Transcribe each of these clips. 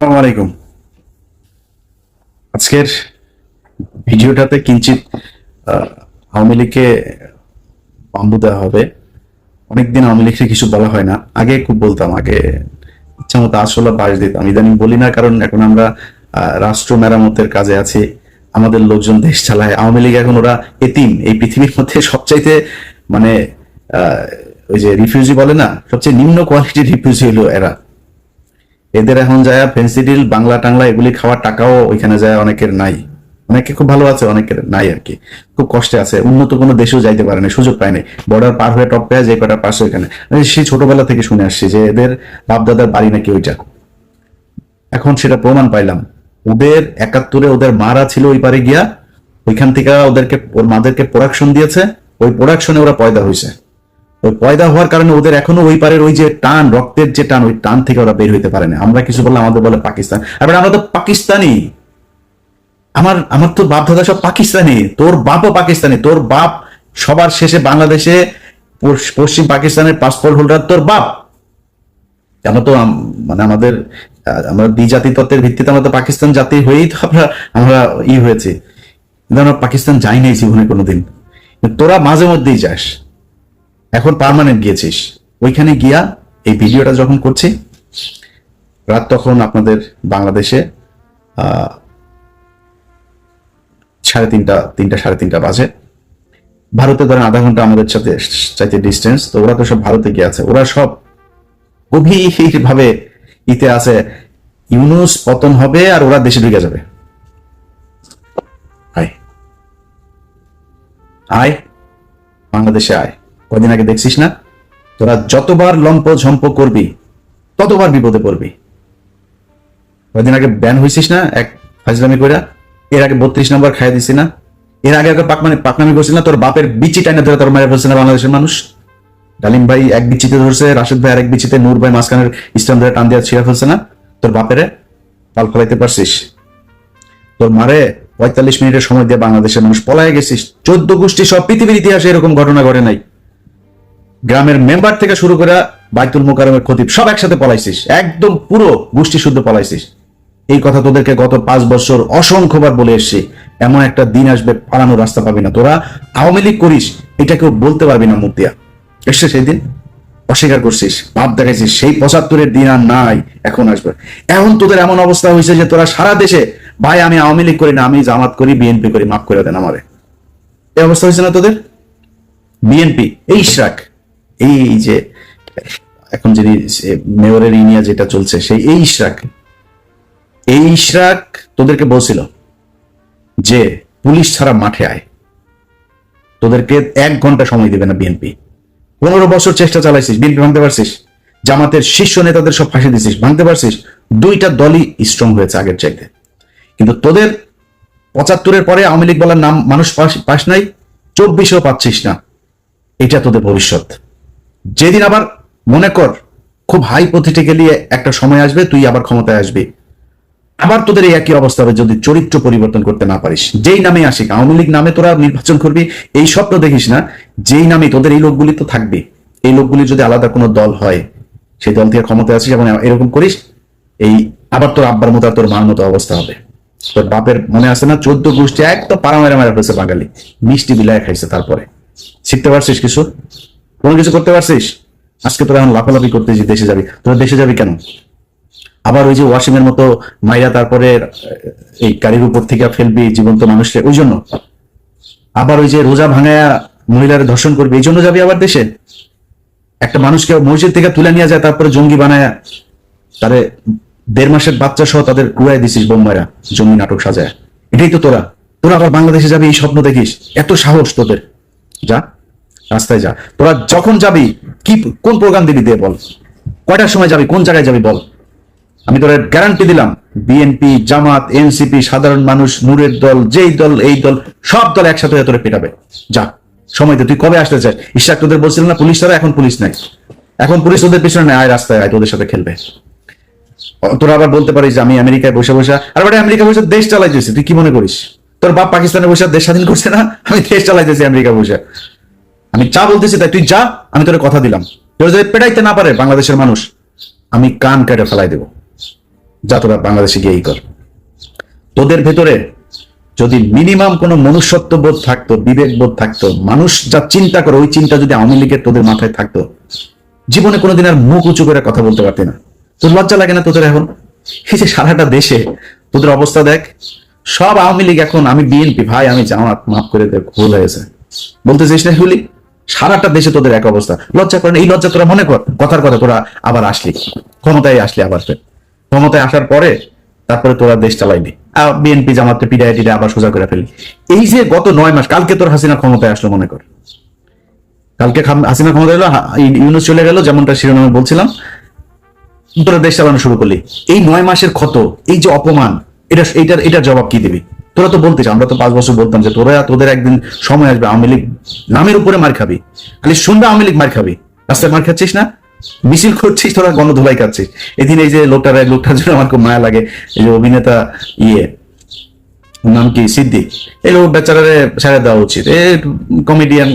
আসসালামু আজকের ভিডিওটাতে কিঞ্চিত আওয়ামী লীগকে বাম্বু দেওয়া হবে। অনেকদিন আওয়ামী লীগকে কিছু বলা হয় না। আগে খুব বলতাম, আগে ইচ্ছা মতো আসলে বাস দিতাম। ইদানিং বলি না, কারণ এখন আমরা রাষ্ট্র মেরামতের কাজে আছি। আমাদের লোকজন দেশ চালায়। আওয়ামী লীগ এখন ওরা এতিম। এই পৃথিবীর মধ্যে সবচাইতে মানে ওই যে রিফিউজি বলে না, সবচেয়ে নিম্ন কোয়ালিটির রিফিউজি হলো এরা। এদের এখন যায় ফেন্সিডিল বাংলা টাংলা এগুলি খাওয়ার টাকাও ওইখানে যায়, অনেকের নাই। অনেকে খুব ভালো আছে, অনেকের নাই আর কি। খুব কষ্টে আছে। উন্নত কোনো দেশেও যাইতে পারে না, সুযোগ পায় নাই। বর্ডার পার হয়ে টপ পেয়ে যে কটা পাশে ওইখানে। সেই ছোটবেলা থেকে শুনে আসছি যে এদের বাপ দাদার বাড়ি নাকি ওইটা। এখন সেটা প্রমাণ পাইলাম। ওদের একাত্তরে ওদের মারা ছিল ওই পারে গিয়া, ওইখান থেকে ওদেরকে, ওর মাদেরকে প্রোডাকশন দিয়েছে। ওই প্রোডাকশনে ওরা পয়দা হয়েছে ওই পয়দা হওয়ার কারণে ওদের এখনও ওই পারের ওই যে টান, রক্তের যে টান, ওই টান থেকে ওরা বের হইতে পারে না। আমরা কিছু বললে আমাদের বলে পাকিস্তান। এবার আমরা তো পাকিস্তানি। আমার আমার তো বাপ দাদা সব পাকিস্তানি। তোর বাপও পাকিস্তানি। তোর বাপ সবার শেষে বাংলাদেশে পশ্চিম পাকিস্তানের পাসপোর্ট হোল্ডার তোর বাপ। আমরা তো মানে আমাদের আমরা দ্বিজাতি তত্ত্বের ভিত্তিতে আমরা তো পাকিস্তান জাতি হয়েই তো আমরা আমরা ই হয়েছি। কিন্তু আমরা পাকিস্তান যাই নাই জীবনে কোনোদিন। তোরা মাঝে মধ্যেই যাস। এখন পারমানেন্ট গিয়েছিস। ওইখানে গিয়া এই ভিডিওটা যখন করছি রাত তখন আপনাদের বাংলাদেশে সাড়ে তিনটা তিনটা, সাড়ে তিনটা বাজে। ভারতে ধরেন আধা ঘণ্টা আমাদের সাথে চাইতে ডিস্টেন্স তো ওরা তো সব ভারতে গিয়ে আছে। ওরা সব গভীর ভাবে ইতে আছে, ইউনুস পতন হবে আর ওরা দেশে ঢুকে যাবে। আয়। আয়। বাংলাদেশে আয়। কদিন আগে দেখছিস না? তোরা যতবার লম্প ঝম্প করবি, ততবার বিপদে পড়বি। কদিন আগে ব্যান হয়েছিস না এক ফাজলামি কইরা? এর আগে বত্রিশ নম্বর খাই দিছি না? এর আগে আগে পাকমানি পাকনামি করছিস না? তোর বাপের বিচি টাইনা ধরে তোর মেরে ফেলছে না বাংলাদেশের মানুষ? ডালিম ভাই এক বিচিতে ধরছে, রাশেদ ভাই আরেক বিচিতে, নূর ভাই মাঝখানের ইসলাম ধরে টান দিয়ে ছিঁড়া ফেলছে না? তোর বাপেরে পাল ফলাইতে পারছিস? তোর মারে পঁয়তাল্লিশ মিনিটের সময় দিয়ে বাংলাদেশের মানুষ পলায় গেছিস। চোদ্দ গোষ্ঠী সব পৃথিবীর ইতিহাসে এরকম ঘটনা ঘটে নাই। গ্রামের মেম্বার থেকে শুরু করে বাইতুল মোকারমের খতিব সব একসাথে পলাইছিস। একদম পুরো গোষ্ঠী শুদ্ধ পলাইছিস। এই কথা তোদেরকে গত পাঁচ বছর অসংখ্যবার বলে এসছি। এমন একটা দিন আসবে, পালানোর রাস্তা পাবি না। তোরা আওয়ামী লীগ করিস, এটা কেউ বলতে পারবি না, মুখ দিয়া। এসছে সেই দিন? অস্বীকার করছিস ভাব দেখাইছিস। সেই পঁচাত্তরের দিন আর নাই, এখন আসবে। এখন তোদের এমন অবস্থা হয়েছে যে তোরা সারা দেশে, ভাই, আমি আওয়ামী লীগ করি না, আমি জামাত করি, বিএনপি করি, মাফ করে দেন আমারে। এই অবস্থা হয়েছে না তোদের? বিএনপি, এই ইশরাক। এই যে, এখন যিনি মেয়রের ইনিয়া যেটা চলছে, সেই এই ইশরাক এই ইশরাক তোদেরকে বলছিল যে পুলিশ ছাড়া মাঠে আয়। তোদেরকে এক ঘণ্টা সময় দিবে না বিএনপি পনেরো বছর চেষ্টা চালাইছিস বিএনপি ভাঙতে পারছিস, জামাতের শীর্ষ নেতাদের সব ফাঁসি দিছিস, ভাঙতে পারছিস, দুইটা দলই স্ট্রং হয়েছে আগের চাইতে। কিন্তু তোদের পঁচাত্তরের পরে আওয়ামী লীগ বলার নাম মানুষ পাস- নাই, চব্বিশেও পাচ্ছিস না। এটা তোদের ভবিষ্যৎ। যেদিন আবার মনে কর খুব হাই পথিটিক্যালি একটা সময় আসবে, তুই আবার ক্ষমতায় আসবি। আবার তোদের এই একই অবস্থা হবে যদি চরিত্র পরিবর্তন করতে না পারিস। যেই নামে আসিক, আওয়ামী লীগ নামে তোরা নির্বাচন করবি, এই স্বপ্ন দেখিস না, যেই নামে তোদের এই লোকগুলি তো থাকবে। এই লোকগুলি যদি আলাদা কোনো দল হয়, সেই দল থেকে ক্ষমতায় আসিস এবং এরকম করিস, এই আবার তোর আব্বার মতো তোর মার মতো অবস্থা হবে। তোর বাপের মনে আছে না, চোদ্দ গোষ্ঠী একদম পাড়া মেরা মেরা ফেলছে বাঙালি। মিষ্টি বিলায় খাইছে তারপরে। শিখতে পারছিস কিছু? কোনো কিছু করতে পারছিস? আজকে তোরা এখন লাফালাফি করতে দেশে যাবি। তোরা দেশে যাবি কেন? আবার ওই যে ওয়াসিম এর মতো মাইরা তারপরে এই গাড়ির উপর থেকে ফেলবি জীবন্ত মানুষকে, ওই জন্য। আবার ওই যে রোজা ভাঙায়া মহিলার ধর্ষণ করবি, এই জন্য যাবি আবার দেশে? একটা মানুষকে মসজিদ থেকে তুলে নিয়ে যায়, তারপরে জঙ্গি বানায়, তারে দেড় মাসের বাচ্চা সহ তাদের উড়াই দিছিস বোম্বাইরা জঙ্গি নাটক সাজায়। এটাই তো তোরা। তোরা আবার বাংলাদেশে যাবি, এই স্বপ্ন দেখিস। এত সাহস তোদের। যা। রাস্তায় যা। তোরা যখন যাবি, কি, কোন প্রোগ্রাম দিবি দিয়ে বল। কয়টার সময় যাবি, কোন জায়গায় যাবি বল। আমি তোর গ্যারান্টি দিলাম বিএনপি জামাত এনসিপি সাধারণ মানুষ, নূরের দল, যেই দল, এই দল, সব দল একসাথে তোরে পেটাবে। যা, সময় তুই কবে আসতে চাস? ইশাক তোদের বলছিল না, পুলিশ ছাড়া এখন পুলিশ নাই। এখন পুলিশ তোদের পিছনে নেই আয় রাস্তায়, আয়, তোদের সাথে খেলবে। তোরা আবার বলতে পারিস যে আমি আমেরিকায় বসে বসে, আর বেটা আমেরিকা বসে দেশ চালাইতেছি, তুই কি মনে করিস? তোর বাপ পাকিস্তানে বসে দেশ স্বাধীন করছে না? আমি দেশ চালাইতেছি আমেরিকা বসে। আমি যা বলতেছি তাই তুই যা, আমি তোর কথা দিলাম। তোর যদি পেটাইতে না পারে বাংলাদেশের মানুষ, আমি কান কেটে ফেলাই দেবো। যা তোরা বাংলাদেশে গিয়ে এই কর। তোদের ভেতরে যদি মিনিমাম কোনো মনুষ্যত্ব বোধ থাকতো বিবেক বোধ থাকতো, মানুষ যা চিন্তা করে ওই চিন্তা যদি আওয়ামী লীগের তোদের মাথায় থাকতো, জীবনে কোনোদিন আর মুখ উঁচু করে কথা বলতে পারতি না। তোর লজ্জা লাগে না তোদের এখন? এই যে সারাটা দেশে তোদের অবস্থা দেখ, সব আওয়ামী লীগ এখন, আমি বিএনপি, ভাই, আমি জামাত, মাফ করে দে, ভুল হয়েছে। বলতে চাইস না হুলি? সারাটা দেশে তোদের এক অবস্থা। লজ্জা করে না? এই লজ্জা তোরা মনে কর, কথার কথা তোরা আবার আসলি। ক্ষমতায় আসলি আবার ক্ষমতায় আসার পরে তারপরে তোরা দেশ চালাইলি। বিএনপি জামাতে পিড়ায় টিড়ে আবার সোজা করে ফেলি এই যে গত নয় মাস, কালকে তোর হাসিনা ক্ষমতায় আসলো মনে কর। কালকে হাসিনা ক্ষমতা এলো ইউনুস চলে গেল, যেমনটা শিরোনামে বলছিলাম। তোরা দেশ চালানো শুরু করলি। এই নয় মাসের ক্ষত, এই যে অপমান, এটা, এটার এটার জবাব কি দিবি? তোরা তো বলতিস আমরা তো পাঁচ বছর বলতাম যে তোরা, তোদের একদিন সময় আসবে, আওয়ামী লীগ নামের উপরে মার খাবি। খালি শুনবে আওয়ামী লীগ মার খাবি। রাস্তায় মার খাচ্ছিস না? মিছিল করছিস, তোরা গণধোলাই খাচ্ছিস এদিন এই যে লোকটার লোকটার জন্য আমার খুব মায়া লাগে। এই যে অভিনেতা ইয়ে নাম কি? সিদ্দিক। এই লোক বেচারারে ছেড়ে দেওয়া উচিত। এ কমেডিয়ান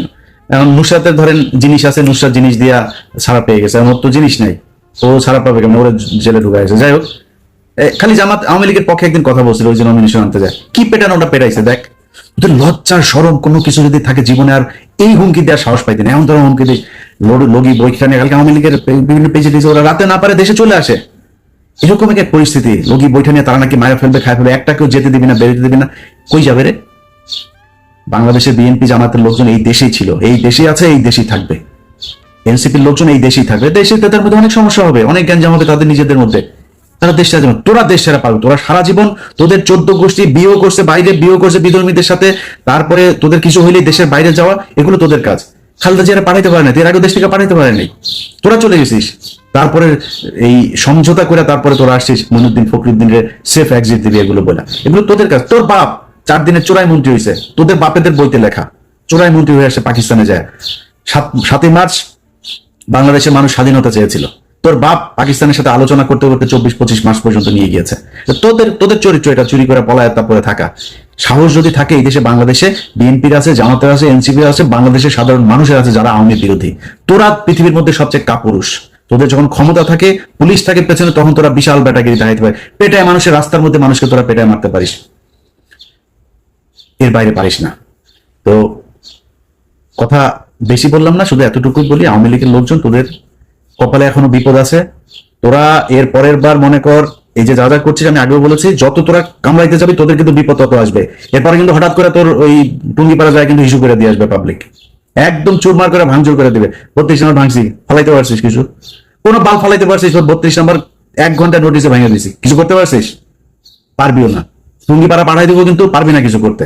নুসরাতের ধরেন জিনিস আছে, নুসরাত জিনিস দিয়া ছাড়া পেয়ে গেছে। আমার তো জিনিস নাই। ও ছাড়া পাবে কেমন? ওরা জেলে ঢুকাইছে যাই হোক খালি জামাত আওয়ামী লীগের পক্ষে একদিন কথা বলছিল, ওই যে নমিনেশন আনতে যায়। কি পেটানো ওটা পেটাইছে দেখ ওদের লজ্জার সরম কোনো কিছু যদি থাকে জীবনে, আর এই হুমকি দেওয়ার সাহস পাইতেন এমন ধরনের হুমকি দিই লগি বইখানে কালকে আওয়ামী লীগের বিভিন্ন পেজে দিয়েছে, ওরা রাতে না পারে দেশে চলে আসে। এরকম এক পরিস্থিতি, লগি বইটা নিয়ে তারা নাকি মারা ফেলবে খায় ফেলবে, একটা কেউ যেতে দিবি না, বেরোতে দিবি না। কই যাবে রে? বাংলাদেশের বিএনপি জামাতের লোকজন এই দেশেই ছিল, এই দেশেই আছে, এই দেশেই থাকবে। এনসিপির লোকজন এই দেশেই থাকবে। দেশে তাদের মধ্যে অনেক সমস্যা হবে, অনেক জ্ঞান হবে তাদের নিজেদের মধ্যে। তারা দেশ যাবে তোরা দেশ ছেড়ে পারবে তোরা সারা জীবন তোদের চোদ্দ গোষ্ঠী বিয়েও করছে, বাইরে বিয়েও করছে বিধর্মীদের সাথে, তারপরে তোদের কিছু হইলেই দেশের বাইরে যাওয়া, এগুলো তোদের কাজ। খালদা জিয়ারা পাঠাইতে পারে না এর আগে দেশ থেকে পাঠাইতে পারে নাই। তোরা চলে গেছিস, তারপরে এই সমঝোতা করে তারপরে তোরা আসছিস মনুদ্দিন ফখরুদ্দিনের সেফ এক্সিট দিবি এগুলো বলা এগুলো তোদের কাজ, তোর বাপ চার দিনের চোরাই মন্ত্রী হয়েছে তোদের বাপেদের বইতে লেখা, চোরাই মন্ত্রী হয়ে আসে পাকিস্তানে যায়। সাত, সাতই মার্চ বাংলাদেশের মানুষ স্বাধীনতা চেয়েছিল। তোর বাপ পাকিস্তানের সাথে আলোচনা করতে করতে চব্বিশ, পঁচিশ মাস পর্যন্ত নিয়ে গিয়েছে। তোদের তোদের চরিত্র এটা, চুরি করে পলায়ত করে থাকা। সাহস যদি থাকে এই দেশে, বাংলাদেশে বিএনপির আছে, জামাতের আছে, এনসিপির আছে, বাংলাদেশের সাধারণ মানুষের আছে যারা আওয়ামী বিরোধী। তোরা পৃথিবীর মধ্যে সবচেয়ে কাপুরুষ। তোদের যখন ক্ষমতা থাকে, পুলিশ থাকে পেছনে, তখন তোরা বিশাল ব্যাটাগিরি দেখাইতে পারে পেটায় মানুষের রাস্তার মধ্যে মানুষকে তোরা পেটায় মারতে পারিস। এর বাইরে পারিস না। তো কথা বেশি বললাম না, শুধু এতটুকু বলি, আওয়ামী লীগের লোকজন তোদের কপালে এখনও বিপদ আছে। তোরা এর পরের বার মনে কর, এই যে যা যা করছিস আমি আগেও বলেছি, যত তোরা কামড়াইতে যাবি, তোদের কিন্তু বিপদ তত আসবে। এরপরে কিন্তু হঠাৎ করে তোর ওই টুঙ্গিপাড়া যায় কিন্তু ইস্যু করে দিয়ে আসবে পাবলিক একদম চুরমার করে ভাঙচুর করে দিবে। বত্রিশ নম্বর ভাঙছি, ফালাইতে পারছিস কিছু? কোনো বাল ফালাইতে পারছিস, তোর বত্রিশ নম্বর এক ঘণ্টা নোটিসে ভেঙে দিছি। কিছু করতে পারছিস? পারবিও না। টুঙ্গিপাড়া পাঠাই দিব কিন্তু পারবি না কিছু করতে।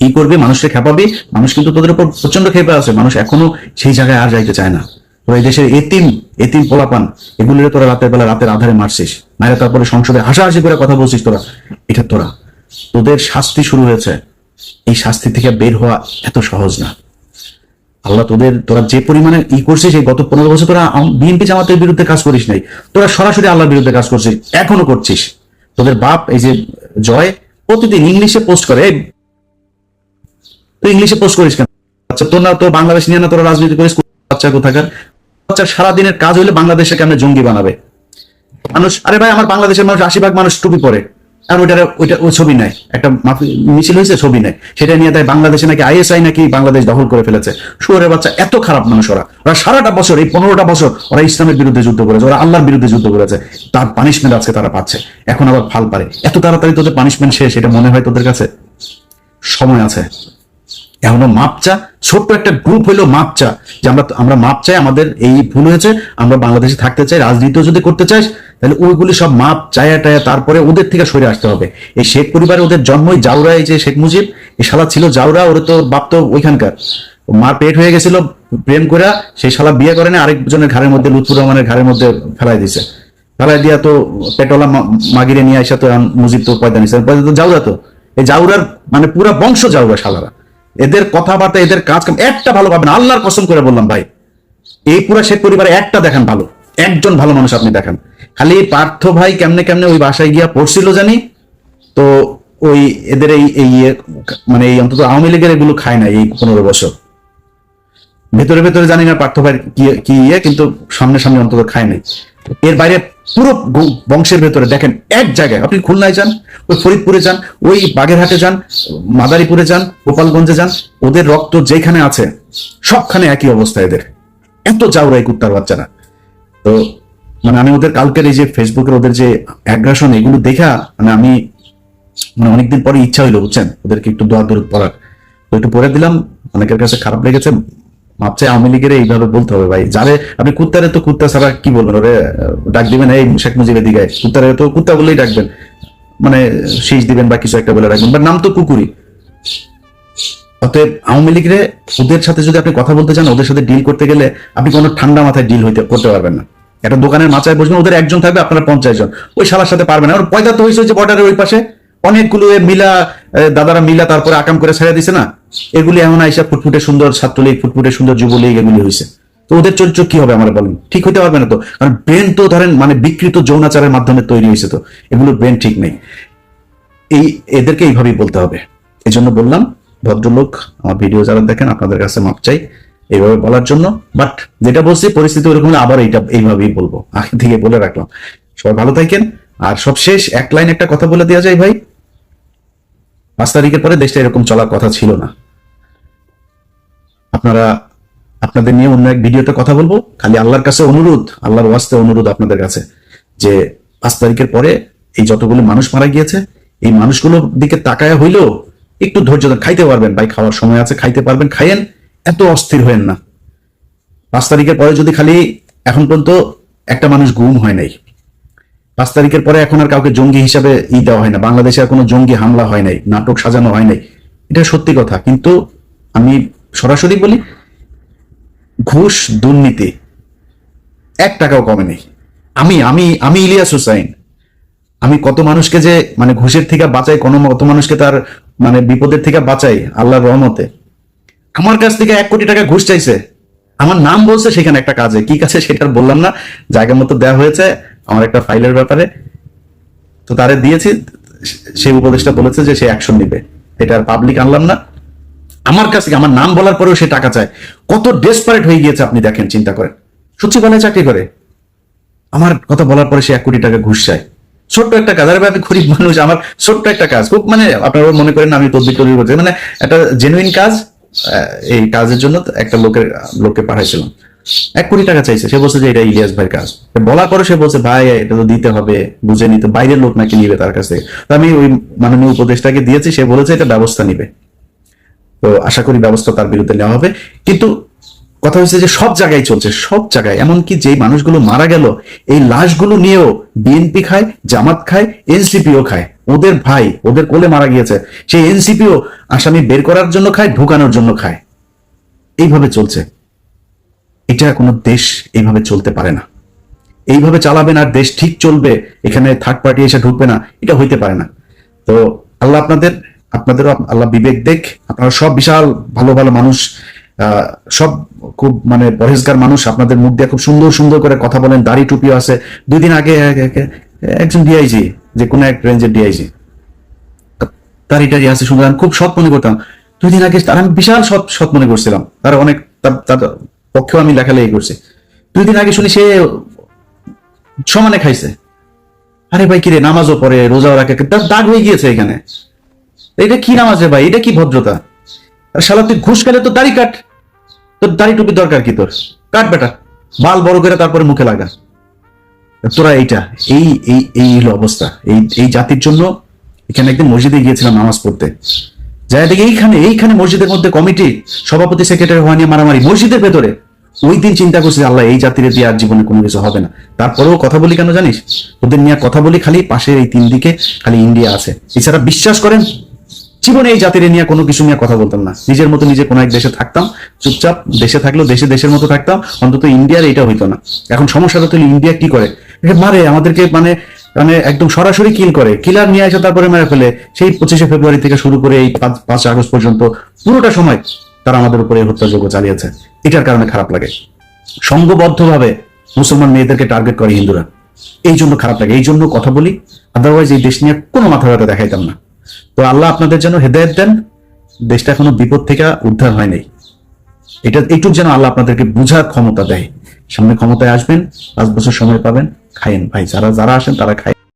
কি করবি? মানুষকে খেপাবি। মানুষ কিন্তু তোদের উপর প্রচণ্ড খেপে আছে। মানুষ এখনও সেই জায়গায় আর যাইতে চায় না। তোরা এই দেশের এতিম এতিম পোলাপান এগুলিরে তোরা রাতের বেলা রাতের আধারে মারছিস। মায়েরা তারপরে সংসদে হাসাহাসি করে কথা বলছিস তোরা। এটা তোরা। তোদের শাস্তি শুরু হয়েছে। এই শাস্তি থেকে বের হওয়া এত সহজ না। আল্লাহ তোদের, তোরা যে পরিমাণে ই করছিস, এই গত পনেরো বছর তোরা বিএনপি জামাতের বিরুদ্ধে কাজ করিস নাই। তোরা সরাসরি আল্লাহর বিরুদ্ধে কাজ করছিস, এখনও করছিস। তোদের বাপ এই যে জয়, প্রতিদিন ইংলিশে পোস্ট করে তুই ইংলিশে পোস্ট করিস কেন? আচ্ছা তোর না, তোর বাংলাদেশ নিয়ে না তোরা রাজনীতি করিস বাচ্চা কোথাকার? বাচ্চা সারাদিনের কাজ হইলে বাংলাদেশে কেমন জঙ্গি বানাবে? মানুষ, আরে ভাই, আমার বাংলাদেশের মানুষ আশি ভাগ মানুষ টুপি পরে। আর ওইটার, ওইটা ওই ছবি নাই। একটা মিছিল হয়েছে, ছবি নাই। সেটা নিয়ে তাই বাংলাদেশে নাকি আইএসআই নাকি বাংলাদেশ দখল করে ফেলেছে। শুয়ারের বাচ্চা, এত খারাপ মানুষ ওরা। ওরা সারাটা বছর, এই পনেরোটা বছর ওরা ইসলামের বিরুদ্ধে যুদ্ধ করেছে, ওরা আল্লাহর বিরুদ্ধে যুদ্ধ করেছে। তার পানিশমেন্ট আজকে তারা পাচ্ছে। এখন আবার ফাল পারে। এত তাড়াতাড়ি তোদের পানিশমেন্ট শেষ, এটা মনে হয় তোদের কাছে? সময় আছে। এখনও মাপ চা ছোট্ট একটা গ্রুপ হইল মাপ চা যে আমরা আমরা মাপ চাই আমাদের এই ভুল হয়েছে, আমরা বাংলাদেশে থাকতে চাই, রাজনীতিও যদি করতে চাই তাহলে ওইগুলি সব মাপ, চায়া টায়া, তারপরে ওদের থেকে সরে আসতে হবে। এই শেখ পরিবারে ওদের জন্মই জাউরা, এই যে শেখ মুজিব, এই শালা ছিল জাউরা, ওর তো বাপ তো ওইখানকার। মার পেট হয়ে গেছিল, প্রেম করে সেই শালা বিয়ে করে না, আরেকজনের ঘরের মধ্যে, লুৎফুর রহমানের ঘরের মধ্যে ফেলাই দিছে। ফেলাই দিয়া তো পেটওয়ালা মা- মাগিরে নিয়ে আসা তো মুজিব তো পয়দা নিছে পয়দা তো জাউরা তো। এই জাউরার মানে পুরা বংশ জাউরা শালারা। এদের কথাবার্তা, এদের কাজ কাম একটা ভালো পাবেন আল্লাহর কসম করে বললাম ভাই, এই পুরা শেখ পরিবারে একটা দেখান ভালো। একজন ভালো মানুষ আপনি দেখান। খালি পার্থ ভাই কেমনে কেমনে ওই বাসায় গিয়া পড়ছিল জানি? তো ওই এদের এই এই ইয়ে মানে এই অন্তত আওয়ামী লীগের এগুলো খায় না এই পনেরো বছর। ভেতরে ভেতরে জানি না পার্থ ভাই কি কি ইয়ে কিন্তু সামনে সামনে অন্তত খায় নাই। এর বাইরে পুরো বংশের ভেতরে দেখেন, এক জায়গায়। আপনি খুলনায় যান, ওই ফরিদপুরে যান, ওই বাগেরহাটে যান, মাদারীপুরে যান, গোপালগঞ্জে যান, ওদের রক্ত যেখানে আছে, সবখানে একই অবস্থা এদের। এত যাওরাই কুত্তার বাচ্চারা। তো মানে আমি ওদের কালকের এই যে ফেসবুকের ওদের যে অ্যাগ্রাসন এগুলো দেখা মানে আমি মানে অনেকদিন পরে ইচ্ছা হইল, বুঝছেন? ওদেরকে একটু দোয়া দূর পড়ার। তো একটু পড়ে দিলাম, অনেকের কাছে খারাপ লেগেছে আওয়ামী লীগের এইভাবে বলতে হবে ভাই। আপনি কুত্তারে তো কুত্তা ছাড়া কি বলবেন? ওরে ডাক দিবেন, এই শেখ মুজিবের দিকে কুত্তারে তো কুত্তা বলেই ডাকবেন। মানে শীষ দিবেন বা কিছু একটা বলে রাখবেন। নাম তো কুকুরি অতএব আওয়ামী লীগের ওদের সাথে যদি আপনি কথা বলতে চান, ওদের সাথে ডিল করতে গেলে আপনি কোনো ঠান্ডা মাথায় ডিল হইতে, করতে পারবেন না। একটা দোকানের মাচায় বসবেন, ওদের একজন থাকবে, আপনারা পঞ্চাশ জন। ওই শালার সাথে পারবেন ওর পয়দা তো হয়েছে যে বর্ডারের ওই পাশে। অনেকগুলো মিলা দাদারা মিলা তারপরে আকাম করে ছেড়ে দিছে না? এগুলি এমন আইসা ফুটফুটে সুন্দর ছাত্রলীগ, ফুটফুটে সুন্দর যুবলীগ এগুলি হয়েছে তো ওদের চরিত্র কি হবে আমার বলেন? ঠিক হইতে পারবে না তো? কারণ ব্রেন তো ধরেন মানে বিকৃত যৌনাচারের মাধ্যমে তৈরি হয়েছে তো। এগুলো ব্রেন ঠিক নেই। এই, এদেরকে এইভাবেই বলতে হবে। এই জন্য বললাম, ভদ্রলোক, আমার ভিডিও যারা দেখেন, আপনাদের কাছে মাপ চাই এইভাবে বলার জন্য। বাট যেটা বলছি, পরিস্থিতি ওরকম হলে আবার এইটা এইভাবেই বলব। আগে থেকে বলে রাখলাম। সবাই ভালো থাকেন। আর সবশেষ এক লাইন একটা কথা বলে দেওয়া যায় ভাই। পাঁচ তারিখের পরে দেশটা এরকম চলার কথা ছিল না। আপনারা আপনাদের নিয়ে অন্য এক ভিডিওতে কথা বলব। খালি আল্লাহর কাছে অনুরোধ, আল্লাহর ওয়াস্তে অনুরোধ আপনাদের কাছে যে পাঁচ তারিখের পরে এই যতগুলো মানুষ মারা গিয়েছে, এই মানুষগুলোর দিকে তাকায় হইলেও একটু ধৈর্য ধরে খাইতে পারবেন। ভাই, খাওয়ার সময় আছে, খাইতে পারবেন। খাইয়েন, এত অস্থির হয়েন না। পাঁচ তারিখের পরে যদি খালি এখন পর্যন্ত একটা মানুষ গুম হয় নাই, পাঁচ তারিখের পরে এখন আর কাউকে জঙ্গি হিসাবে ই দেওয়া হয় না। বাংলাদেশে আর কোনো জঙ্গি হামলা হয় নাই, নাটক সাজানো হয় নাই। এটা সত্যি কথা। কিন্তু আমি সরাসরি বলি, ঘুষ দুর্নীতি, এক টাকাও কমে নেই। আমি আমি আমি ইলিয়াস হুসাইন। আমি কত মানুষকে যে মানে ঘুষের থেকে বাঁচাই, কোনো কত মানুষকে তার মানে বিপদের থেকে বাঁচাই, আল্লাহর রহমতে। আমার কাছ থেকে এক কোটি টাকা ঘুষ চাইছে। আমার নাম বলছে সেখানে একটা কাজে। কি কাছে সেটা বললাম না। জায়গা মতো দেওয়া হয়েছে, আমার একটা ফাইলের ব্যাপারে। তো তারে দিয়েছি সেই উপদেশটা বলেছে যে সে অ্যাকশন নিবে। এটা আর পাবলিক আনলাম না। আমার কাছে আমার নাম বলার পরেও সে টাকা চায়। কত ডেসপারেট হয়ে গিয়েছে আপনি দেখেন, চিন্তা করেন। সত্যি বলে চাকরি করে। আমার কথা বলার পরে সে এক কোটি টাকা ঘুষ চায়। ছোট্ট একটা কাজ। আরে আমি গরিব মানুষ, আমার ছোট্ট একটা কাজ। খুব মানে আপনারা মনে করেন আমি তদবির টদবির করছি। মানে একটা জেনুইন কাজ এই কাজের জন্য একটা লোকের, লোককে পাঠাইছিলাম। এক কোটি টাকা চাইছে। সে বলছে যে, এটা ইলিয়াস ভাইয়ের কাজ। বলার পরে সে বলছে, ভাই, এটা তো দিতে হবে, বুঝে নিতে। বাইরের লোক নাকি নিবে তার কাছে তো আমি ওই মাননীয় উপদেষ্টাকে দিয়েছি, সে বলেছে, এটা ব্যবস্থা নিবে। তো আশা করি ব্যবস্থা তার বিরুদ্ধে নেওয়া হবে। কিন্তু কথা হচ্ছে যে সব জায়গায় চলছে, সব জায়গায়। এমনকি যেই মানুষগুলো মারা গেল, এই লাশগুলো নিয়েও বিএনপি খায়, জামাত খায় এনসিপিও খায়। ওদের ভাই, ওদের কোলে মারা গিয়েছে। সেই এনসিপিও আসামি বের করার জন্য খায়, ঢুকানোর জন্য খায়। এইভাবে চলছে। এটা কোনো দেশ এইভাবে চলতে পারে না। এইভাবে চালাবেন আর দেশ ঠিক চলবে, এখানে থার্ড পার্টি এসে ঢুকবে না, এটা হইতে পারে না। তো আল্লাহ আপনাদের আপনাদেরও আল্লাহ বিবেক দেখ, আপনারা সব বিশাল, ভালো ভালো মানুষ সব খুব মানে পরেজগার মানুষ, আপনাদের মুখ দিয়ে খুব সুন্দর সুন্দর করে কথা বলেন, দাড়ি টুপিও আছে। দুই দিন আগে, এক- এক- একজন ডিআইজি যে কোনো এক রেঞ্জের ডিআইজি দাড়ি টাড়ি আছে সুন্দর, আমি খুব সৎ মনে করতাম। দুই দিন আগে তার আমি বিশাল সৎ সৎ মনে করছিলাম। তার অনেক, তার- পক্ষেও আমি লেখালেখি করছি। দুই দিন আগে শুনি সে সমানে খাইছে। আরে ভাই কিরে নামাজও পড়ে, রোজাও রাখে, দাগ হয়ে গিয়েছে এখানে। এটা কি নামাজ রে ভাই? এটা কি ভদ্রতা? শালা, তুই ঘুষ খেলে তো দাড়ি কাট। তোর দাড়ি টুপি দরকার কি তোর? কাট বেটা। বাল বড় করে তারপরে মুখে লাগা। তোরা এইটা, এই এই এই হলো অবস্থা। এই এই জাতির জন্য এখানে একদিন মসজিদে গিয়েছিলাম নামাজ পড়তে। যাই দেখি এইখানে এইখানে মসজিদের মধ্যে কমিটি, সভাপতি, সেক্রেটারি হওয়া নিয়ে মারামারি মসজিদের ভেতরে। ওই দিন চিন্তা করছি, আল্লাহ, এই জাতির দিয়ে আর জীবনে কোনো কিছু হবে না। তারপরেও কথা বলি কেন জানিস? ওদের নিয়ে কথা বলি, খালি পাশে এই তিন দিকে খালি ইন্ডিয়া আছে। এছাড়া বিশ্বাস করেন জীবনে এই জাতির নিয়ে কোনো কিছু নিয়ে কথা বলতাম না। নিজের মতো নিজে কোনো এক দেশে থাকতাম, চুপচাপ দেশে থাকলেও দেশে দেশের মতো থাকতাম, অন্তত ইন্ডিয়ার এটা হইতো না। এখন সমস্যাটা তো ইন্ডিয়া কি করে? মারে, আমাদেরকে মানে মানে একদম সরাসরি কিল করে। কিলার নিয়ে আসে তারপরে মেরে ফেলে। সেই পঁচিশে ফেব্রুয়ারি থেকে শুরু করে এই পাঁচ পাঁচ আগস্ট পর্যন্ত পুরোটা সময় তারা আমাদের উপরে হত্যাযোগ্য চালিয়েছে। এটার কারণে খারাপ লাগে। সংঘবদ্ধভাবে মুসলমান মেয়েদেরকে টার্গেট করে হিন্দুরা। এই জন্য খারাপ লাগে। এই জন্য কথা বলি। আদারওয়াইজ এই দেশ নিয়ে কোনো মাথা ব্যথা দেখাইতাম না। তো আল্লাহ আপনাদের জন্য হেদায়ত দেন। দেশটা এখনও বিপদ থেকে উদ্ধার হয়নি। এটা একটু যেন আল্লাহ আপনাদেরকে বুঝার ক্ষমতা দেয়। সামনে ক্ষমতায় আসবেন, পাঁচ বছর সময় পাবেন খাইন ভাই। যারা যারা আসেন তারা খায়